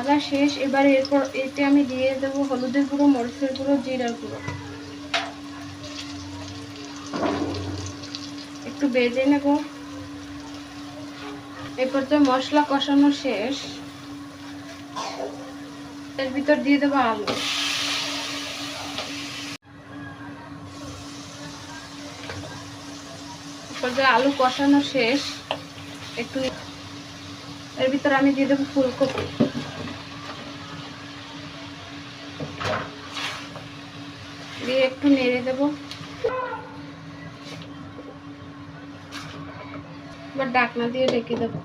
ভাজা শেষ। এবার এরপর এতে আমি দিয়ে দেবো হলুদের গুঁড়ো, মরিচের গুঁড়ো, জিরার গুঁড়ো। একটু বেজে নেব। এরপর তো মশলা কষানো শেষ। এর ভিতর দিয়ে দেবো আলু। আলু কষানো শেষ, একটু এর ভিতরে আমি দিয়ে দেবো ফুলকপি। দিয়ে একটু নেড়ে দেবো। এবার ডাকনা দিয়ে ঢেকে দেবো।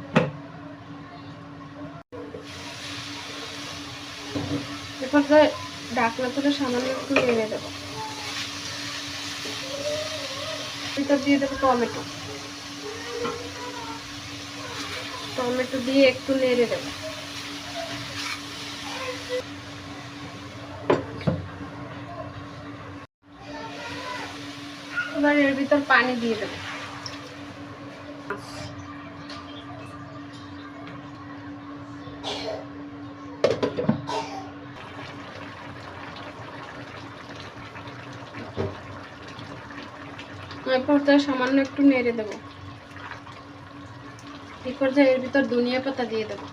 এরপর ডাকনা তুলে সামান্য একটু নেড়ে দেবো। ভিতর দিয়ে দেবো টমেটো। টমেটো দিয়ে একটু নেড়ে দেবো। এবার এর ভিতর পানি দিয়ে দেবো। এরপর তো সামান্য একটু নেড়ে দেবো। এই পর্যায়ে এর ভিতর ধনিয়া পাতা দিয়ে দেবো।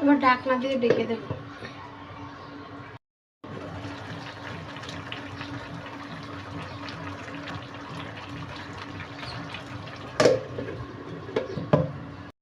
এবার ঢাকনা দিয়ে ডেকে দেবো।